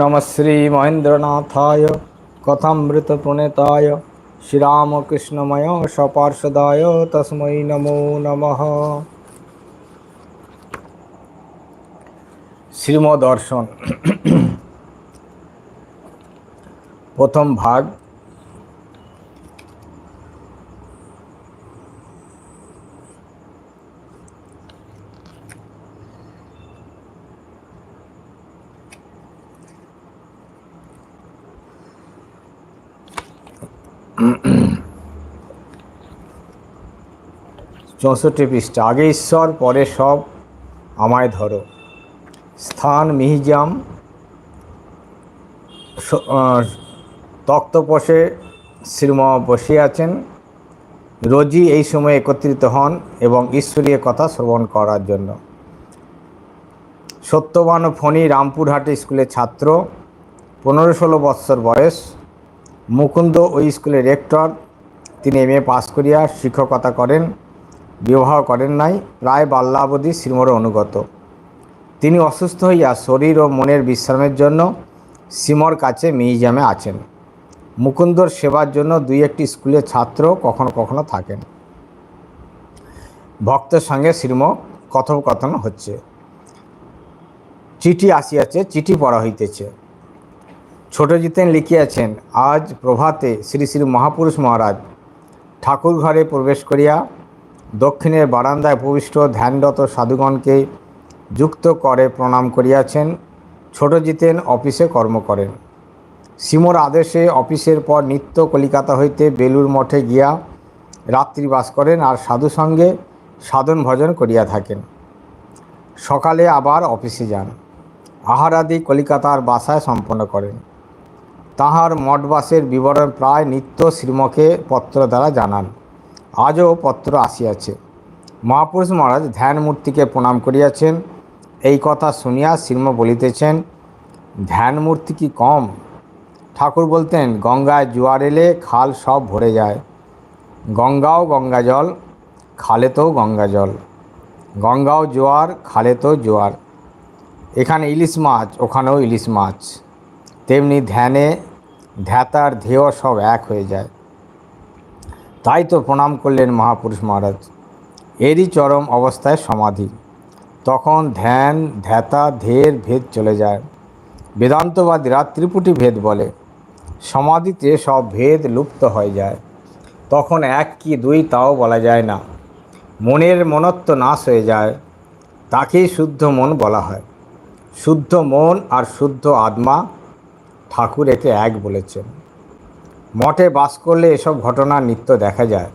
নমঃ শ্রী মহেন্দ্রনাথায় কথামৃত প্রণেতায় শ্রীরামকৃষ্ণময় সপার্ষদায় তসমৈ নমো নম শ্রীমদর্শন প্রথম ভাগ চৌষট্টি পৃষ্ঠা। আগে ঈশ্বর, পরে সব। আমায় ধরো। স্থান, মিহিজাম তক্তপোষে শ্রীম বসে আছেন রোজই এই সময় একত্রিত হন এবং ঈশ্বরীয় কথা শ্রবণ করার জন্য। সত্যবান ফণি রামপুরহাট স্কুলের ছাত্র, পনেরো ষোলো বৎসর বয়স। মুকুন্দ ওই স্কুলের রেক্টর। তিনি এম এ পাস করিয়া শিক্ষকতা করেন। বিবাহ করেন নাই প্রায় বাল্যাবধি শ্রীমর অনুগত। তিনি অসুস্থ হইয়া শরীর ও মনের বিশ্রামের জন্য শ্রীমর কাছে মিউজিয়ামে আছেন। মুকুন্দর সেবার জন্য দুই একটি স্কুলের ছাত্র কখনো কখনো থাকেন। ভক্তের সঙ্গে শ্রীম কথোপকথন হচ্ছে। চিঠি আসিয়াছে, চিঠি পড়া হইতেছে। ছোট জিতেন লিখিয়াছেন, আজ প্রভাতে শ্রী শ্রী মহাপুরুষ মহারাজ ঠাকুর ঘরে প্রবেশ করিয়া দক্ষিণের বারান্দায় উপবিষ্ট ধ্যানরত সাধুগণকে যুক্ত করে প্রণাম করিয়াছেন, ছোট জিতেন অফিসে কর্ম করেন। সিমোর আদেশে অফিসের পর নিত্য কলিকাতা হইতে বেলুর মঠে গিয়া রাত্রিবাস করেন আর সাধু সঙ্গে সাধন ভজন করিয়া থাকেন। সকালে আবার অফিসে যান। আহারাদি কলিকাতার বাসায় সম্পন্ন করেন। তাহার মঠবাসের বিবরণ প্রায় নিত্য শ্রীমকে পত্র দ্বারা জানান। আজও পত্র আসিয়াছে। মহাপুরুষ মহারাজ ধ্যান মূর্তিকে প্রণাম করিয়াছেন। এই কথা শুনিয়া শ্রীম বলিতেছেন ধ্যান মূর্তি কি কম? ঠাকুর বলতেন, গঙ্গায় জোয়ার এলে খাল সব ভরে যায়। গঙ্গাও গঙ্গা জল, খালেতেও গঙ্গা জল। গঙ্গাও জোয়ার, খালেতেও জোয়ার। এখানে ইলিশ মাছ, ওখানেও ইলিশ মাছ। তেমনি ধ্যানে ধ্যাতার ধেয় সব এক হয়ে যায়। তাই তো প্রণাম করলেন মহাপুরুষ মহারাজ। এরই চরম অবস্থায় সমাধি। তখন ধ্যান, ধ্যাতা ধের ভেদ চলে যায়। বেদান্তবাদীরা ত্রিপুটি ভেদ বলে। সমাধিতে সব ভেদ লুপ্ত হয়ে যায়। তখন এক কি দুই তাও বলা যায় না। মনের মনত্ব নাশ হয়ে যায়। তাকেই শুদ্ধ মন বলা হয়। শুদ্ধ মন আর শুদ্ধ আত্মা ঠাকুর একে এক বলেছেন। মঠে বাস করলে এসব ঘটনা নিত্য দেখা যায়।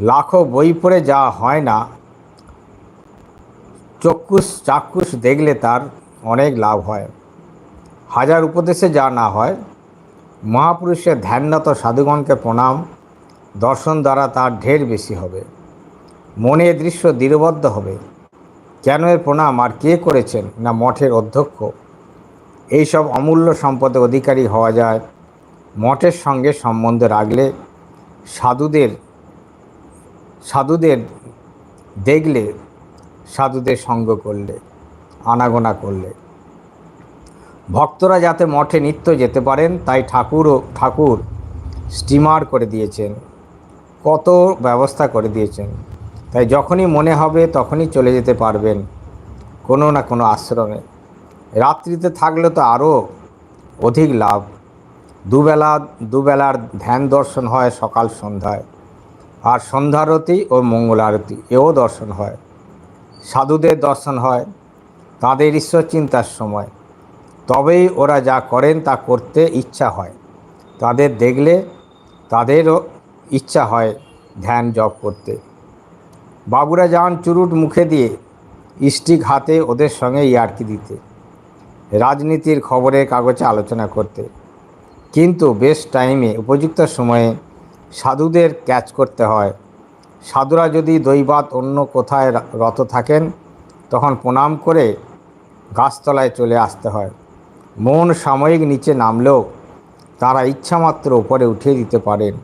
লাখো বই পড়ে যা হয় না চক্ষুষ চাক্ষুষ দেখলে তার অনেক লাভ হয়। হাজার উপদেশে যা না হয়, মহাপুরুষের ধ্যাননত সাধুগণকে প্রণাম, দর্শন দ্বারা তার ঢের বেশি হবে। মনে দৃশ্য দৃঢ়বদ্ধ হবে। কেন এর প্রণাম আর কে করেছেন না মঠের অধ্যক্ষ? এইসব অমূল্য সম্পদের অধিকারী হওয়া যায় মঠের সঙ্গে সম্বন্ধ রাখলে সাধুদের সাধুদের দেখলে, সাধুদের সঙ্গ করলে, আনাগোনা করলে। ভক্তরা যাতে মঠে নিত্য যেতে পারেন, তাই ঠাকুরও, ঠাকুর স্টিমার করে দিয়েছেন, কত ব্যবস্থা করে দিয়েছেন। তাই যখনই মনে হবে, তখনই চলে যেতে পারবেন, কোনো না কোনো আশ্রমে। রাত্রিতে থাকলে তো আরও অধিক লাভ। দুবেলা, দুবেলার ধ্যান দর্শন হয় সকাল সন্ধ্যায়। আর সন্ধ্যারতি ও মঙ্গলারতি, এও দর্শন হয়। সাধুদের দর্শন হয়, তাদের ঈশ্বর চিন্তার সময়। তবেই ওরা যা করেন তা করতে ইচ্ছা হয়। তাদের দেখলে তাদেরও ইচ্ছা হয় ধ্যান জপ করতে। বাবুরা যান চুরুট মুখে দিয়ে স্টিক হাতে ওদের সঙ্গে ইয়ার্কি দিতে। রাজনীতির খবরের কাগজে আলোচনা করতে। কিন্তু বেশ টাইমে উপযুক্ত সময়ে সাধুদের ক্যাচ করতে হয়। সাধুরা যদি দৈবাত অন্য কোথায় রত থাকেন, তখন প্রণাম করে গাছতলায় চলে আসতে হয়। মন সাময়িক নিচে নামলেও তারা ইচ্ছামাত্র উপরে উঠিয়ে দিতে পারেন।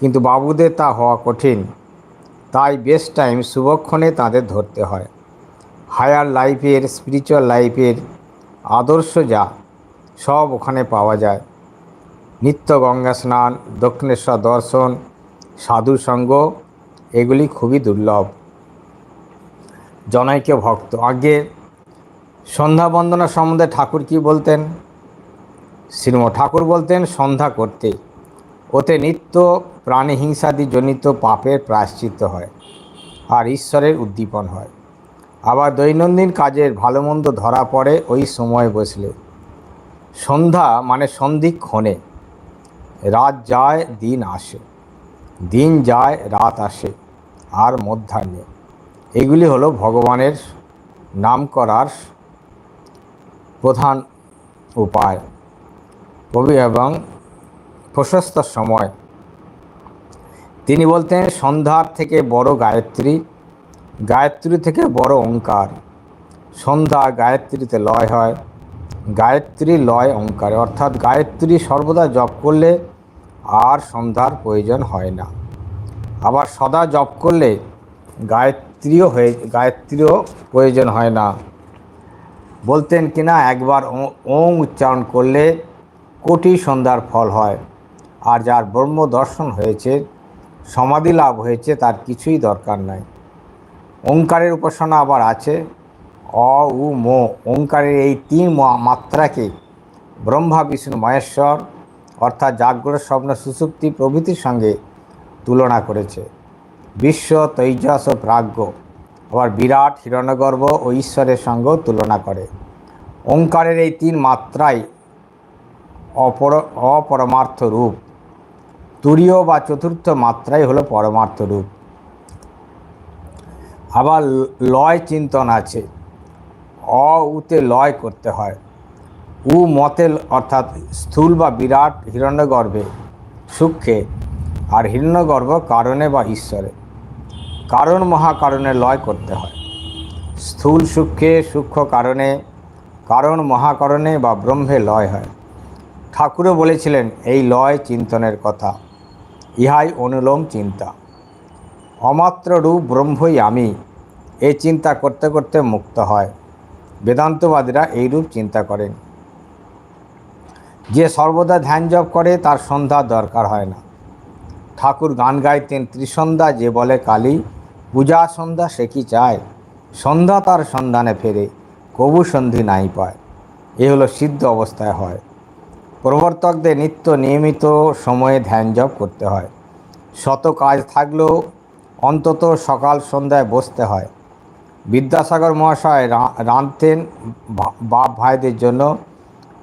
কিন্তু বাবুদের তা হওয়া কঠিন। তাই বেস্ট টাইম শুভক্ষণে তাদের ধরতে হয়। হায়ার লাইফের, স্পিরিচুয়াল লাইফের আদর্শ যা, সব ওখানে পাওয়া যায়। নিত্য গঙ্গা স্নান, দক্ষিণেশ্বর দর্শন, সাধু সঙ্গ, এগুলি খুবই দুর্লভ। জনৈক্য ভক্ত। আগে সন্ধ্যা বন্দনা সম্বন্ধে ঠাকুর কি বলতেন? শ্রীম ঠাকুর বলতেন, সন্ধ্যা করতে। ওতে নিত্য প্রাণী হিংসাদি জনিত পাপের প্রায়শ্চিত্ত হয় আর ঈশ্বরের উদ্দীপন হয়। আবার দৈনন্দিন কাজের ভালো মন্দ ধরা পড়ে ওই সময় বসলে। সন্ধ্যা মানে সন্ধিক্ষণে। রাত যায়, দিন আসে। দিন যায়, রাত আসে, আর মধ্যাহ্নে। এগুলি হলো ভগবানের নাম করার প্রধান উপায়। কবি এবং প্রশস্ত সময়। তিনি বলতেন, সন্ধ্যার থেকে বড় গায়ত্রী গায়ত্রী থেকে বড় ওঙ্কার সন্ধ্যা গায়ত্রীতে লয় হয়, গায়ত্রী লয় ওঙ্কারে অর্থাৎ গায়ত্রী সর্বদা জপ করলে আর সন্ধ্যার প্রয়োজন হয় না। আবার সদা জপ করলে গায়ত্রীও হয়ে গায়ত্রীও প্রয়োজন হয় না। বলতেন কিনা, একবার ওম উচ্চারণ করলে কোটি সন্ধ্যার ফল হয়। আর যার ব্রহ্ম দর্শন হয়েছে, সমাধি লাভ হয়েছে, তার কিছুই দরকার নাই। ওঙ্কারের উপাসনা আবার আছে। অ, উ, মো, ওঙ্কারের এই তিন মাত্রাকে ব্রহ্মা, বিষ্ণু, মহেশ্বর অর্থাৎ স্বপ্ন সুসুপ্তি প্রভৃতির সঙ্গে তুলনা করেছে। বিশ্ব তৈজস ও প্রাজ্ঞ। আবার বিরাট হিরণ্যগর্ভ ও ঈশ্বরের সঙ্গেও তুলনা করে। ওঙ্কারের এই তিন মাত্রাই অপর, অপরমার্থ রূপ। তুরীয় বা চতুর্থ মাত্রাই হলো পরমার্থ রূপ। আবার লয় চিন্তন আছে। অ উতে লয় করতে হয়। উ মতেল অর্থাৎ স্থূল বা বিরাট হিরণ্যগর্ভে সূক্ষ্মে আর হিরণ্যগর্ভ কারণে বা ঈশ্বরে। কারণ মহাকারণে লয় করতে হয়। স্থূল সূক্ষ্মে সূক্ষ্ম কারণে, কারণ মহাকারণে বা ব্রহ্মে লয় হয়। ঠাকুরও বলেছিলেন, এই লয় চিন্তনের কথা, ইহাই অনুলোম চিন্তা। অমাত্র রূপ ব্রহ্মই আমি এই চিন্তা করতে করতে মুক্ত হয়। বেদান্তবাদীরা এইরূপ চিন্তা করেন। যে সর্বদা ধ্যান জপ করে, তার সন্ধ্যা দরকার হয় না। ঠাকুর গান গাইতেন, ত্রিসন্ধ্যা যে বলে কালী, পূজা সন্ধ্যা সে কি চায়? সন্ধ্যা তার সন্ধানে ফেরে, কবু সন্ধি নাই পায়। এ হলো সিদ্ধ অবস্থায় হয়। প্রবর্তকদের নিত্য নিয়মিত সময়ে ধ্যান জপ করতে হয়। শত কাজ থাকলেও অন্তত সকাল সন্ধ্যায় বসতে হয়। বিদ্যাসাগর মহাশয় রাঁধতেন বাপ ভাইদের জন্য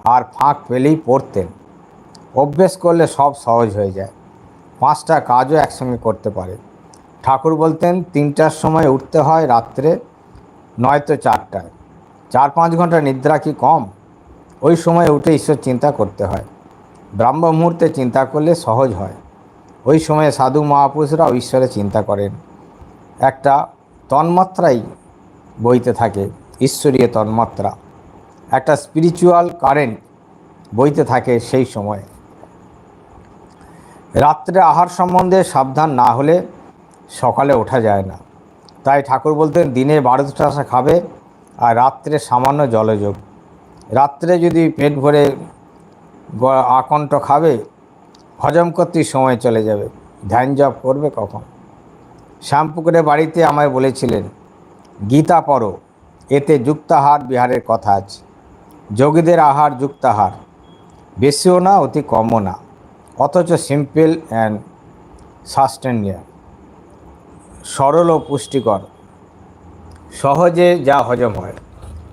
আর ফাঁক পেলেই পড়তেন। অভ্যেস করলে সব সহজ হয়ে যায়। পাঁচটা কাজও একসঙ্গে করতে পারে। ঠাকুর বলতেন, তিনটার সময় উঠতে হয় রাত্রে, নয়তো চারটায়। চার পাঁচ ঘণ্টা নিদ্রা কি কম? ওই সময় উঠে ঈশ্বর চিন্তা করতে হয়। ব্রাহ্ম মুহূর্তে চিন্তা করলে সহজ হয়। ওই সময়ে সাধু মহাপুরুষরা ঈশ্বরে চিন্তা করেন। একটা তন্মাত্রাই বইতে থাকে, ঈশ্বরীয় তন্মাত্রা। একটা স্পিরিচুয়াল কারেন্ট বইতে থাকে সেই সময়। রাত্রে আহার সম্বন্ধে সাবধান না হলে সকালে ওঠা যায় না। তাই ঠাকুর বলতেন, দিনে বারোটা খাবে আর রাত্রে সামান্য জলযোগ রাত্রে যদি পেট ভরে আকণ্ঠ খাবে, হজম করতেই সময় চলে যাবে। ধ্যান জপ করবে কখন? শ্যামপুকুরে বাড়িতে আমায় বলেছিলেন, গীতা পড়ো, এতে যুক্তাহার বিহারের কথা আছে। যোগীদের আহার যুক্ত যুক্তাহার। বেশিও না, অতি কমও না। অথচ সিম্পল অ্যান্ড সাস্টেনিয়ার সরল ও পুষ্টিকর। সহজে যা হজম হয়।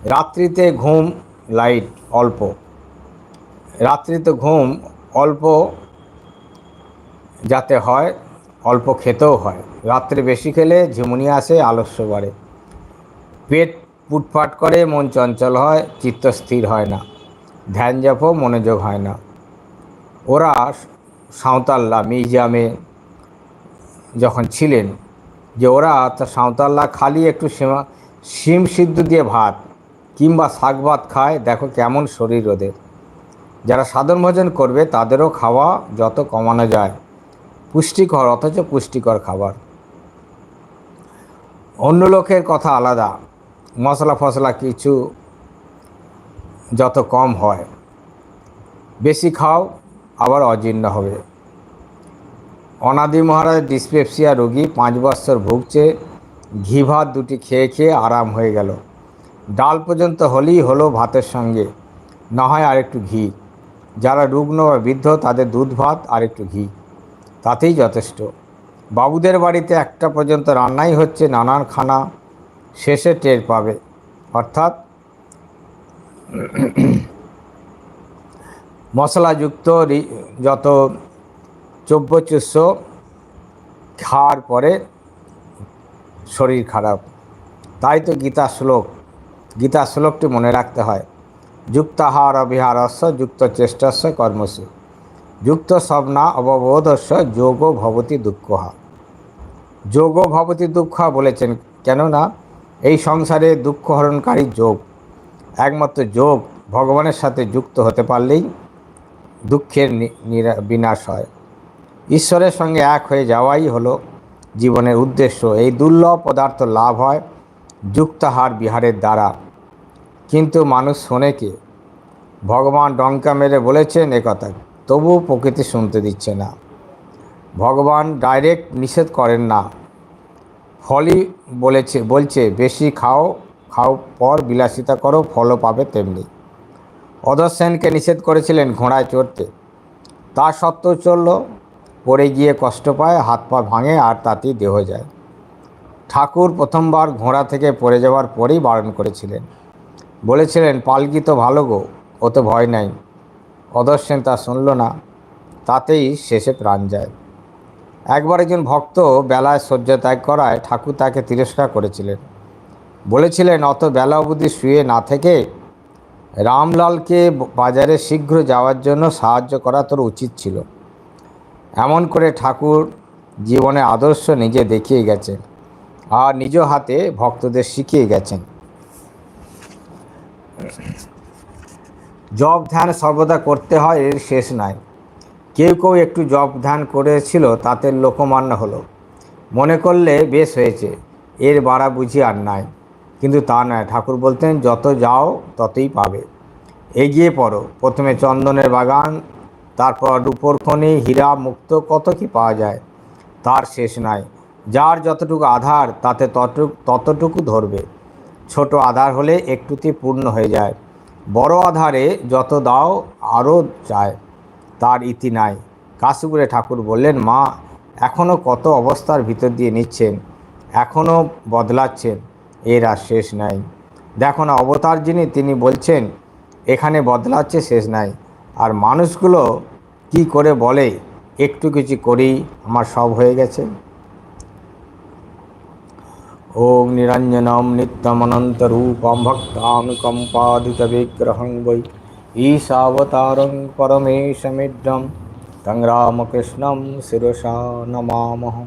রাত্রিতে ঘুম লাইট, অল্প। রাত্রিতে ঘুম অল্প যাতে হয়, অল্প খেতেও হয়। রাত্রে বেশি খেলে ঝিমুনি আসে, আলস্য বাড়ে। পেট পুটফাট করে, মন চঞ্চল হয়, চিত্ত স্থির হয় না। ধ্যান জপও, মনোযোগ হয় না। ওরা সাঁওতাল্লা মিউজিয়ামে যখন ছিলেন, যে ওরা তা সাঁওতাল্লা খালি একটু সীমা, শিম সিদ্ধ দিয়ে ভাত কিংবা শাক ভাত খায়, দেখো কেমন শরীর ওদের। যারা সাধন ভোজন করবে, তাদেরও খাওয়া যত কমানো যায়, পুষ্টিকর, অথচ পুষ্টিকর খাবার। অন্য লোকের কথা আলাদা। মশলা ফসলা কিছু যত কম হয়, বেশি খাও, আবার অজীর্ণ হবে। অনাদি মহারাজ ডিসপেপসিয়া রোগী পাঁচ বছর ভুগছে, ঘি ভাত দুটি খেয়ে খেয়ে আরাম হয়ে গেল। ডাল পর্যন্ত হলেই হলো ভাতের সঙ্গে, না হয় আর একটু ঘি। যারা রুগ্ন বা বৃদ্ধ, তাদের দুধ ভাত আর একটু ঘি। তাতেই যথেষ্ট। বাবুদের বাড়িতে একটা পর্যন্ত রান্নাই হচ্ছে নানান খানা শেষে টের পাবে। অর্থাৎ মশলাযুক্ত যত চব্যচুষ্য খাওয়ার পরে শরীর খারাপ, তাই তো গীতা শ্লোক, গীতা শ্লোকটি মনে রাখতে হয়, যুক্তাহার অবিহারস্য যুক্ত চেষ্টস্য কর্মসু যুক্ত সবনা অববোধস্য, যোগ ভবতি দুঃখহা। যোগ ভবতি দুঃখ বলেছেন কেননা এই সংসারে দুঃখ হরণকারী যোগ। একমাত্র যোগ ভগবানের সাথে যুক্ত হতে পারলেই দুঃখের বিনাশ হয়। ঈশ্বরের সঙ্গে এক হয়ে যাওয়াই হলো জীবনের উদ্দেশ্য। এই দুর্লভ পদার্থ লাভ হয় যুক্তাহার বিহারের দ্বারা। কিন্তু মানুষ শোনে কে? ভগবান ডঙ্কা মেরে বলেছেন একথা তবু প্রকৃতি শুনতে দিচ্ছে না। ভগবান ডাইরেক্ট নিষেধ করেন না। ফলই বলেছে, বলছে, বেশি খাও খাও পর বিলাসিতা করো, ফলও পাবে তেমনি। অধসেনকে নিষেধ করেছিলেন ঘোড়ায় চড়তে। তা সত্ত্বেও চলল, পড়ে গিয়ে কষ্ট পায়, হাত পা ভাঙে আর তাতেই দেহ যায়। ঠাকুর প্রথমবার ঘোড়া থেকে পড়ে যাওয়ার পরেই বারণ করেছিলেন। বলেছিলেন, পালকি তো ভালো গো ওতে ভয় নাই। অদর্শন তা শুনল না, তাতেই শেষে প্রাণ যায়। একবার একজন ভক্ত বেলায় শয্য ত্যাগ করায় ঠাকুর তাকে তিরস্কার করেছিলেন। বলেছিলেন, অত বেলা অবধি শুয়ে না থেকে রামলালকে বাজারে শীঘ্র যাওয়ার জন্য সাহায্য করা তোর উচিত ছিল। এমন করে ঠাকুর জীবনে আদর্শ নিজে দেখিয়ে গেছেন আর নিজ হাতে ভক্তদের শিখিয়ে গেছেন। জপ ধ্যান সর্বদা করতে হয়, এর শেষ নাই। কেউ কেউ একটু জপ ধ্যান করেছিল, তাতে লোকমান্য হলো। মনে করলে বেশ হয়েছে, এর বাড়া বুঝি আর নাই। কিন্তু তা নয়, ঠাকুর বলতেন, যত যাও, ততই পাবে। এগিয়ে পড়ো, প্রথমে চন্দনের বাগান, তারপর রূপোর খনি হীরা, মুক্ত, কত কি পাওয়া যায়, তার শেষ নাই। যার যতটুকু আধার, তাতে ততটুকু ততটুকু ধরবে। ছোট আধার হলে একটুতে পূর্ণ হয়ে যায়। বড় আধারে যত দাও, আরও চায় তার ইতি নাই। কাশীপুরে ঠাকুর বললেন, মা এখনও কত অবস্থার ভিতর দিয়ে নিচ্ছেন? এখনও বদলাচ্ছেন। এর আর শেষ নাই। দেখো না, অবতার যিনি, তিনি বলছেন, এখানে বদলাচ্ছে, শেষ নাই। আর মানুষগুলো কি করে বলে, একটু কিছু করেই আমার সব হয়ে গেছে? ওম নিরঞ্জনম নিত্যমনন্তরূপম ভক্তানুকম্পাদিতবিগ্রহং বৈ ईशावतारं परमेशमिद्रं तं रामकृष्णं शिरसा नमामः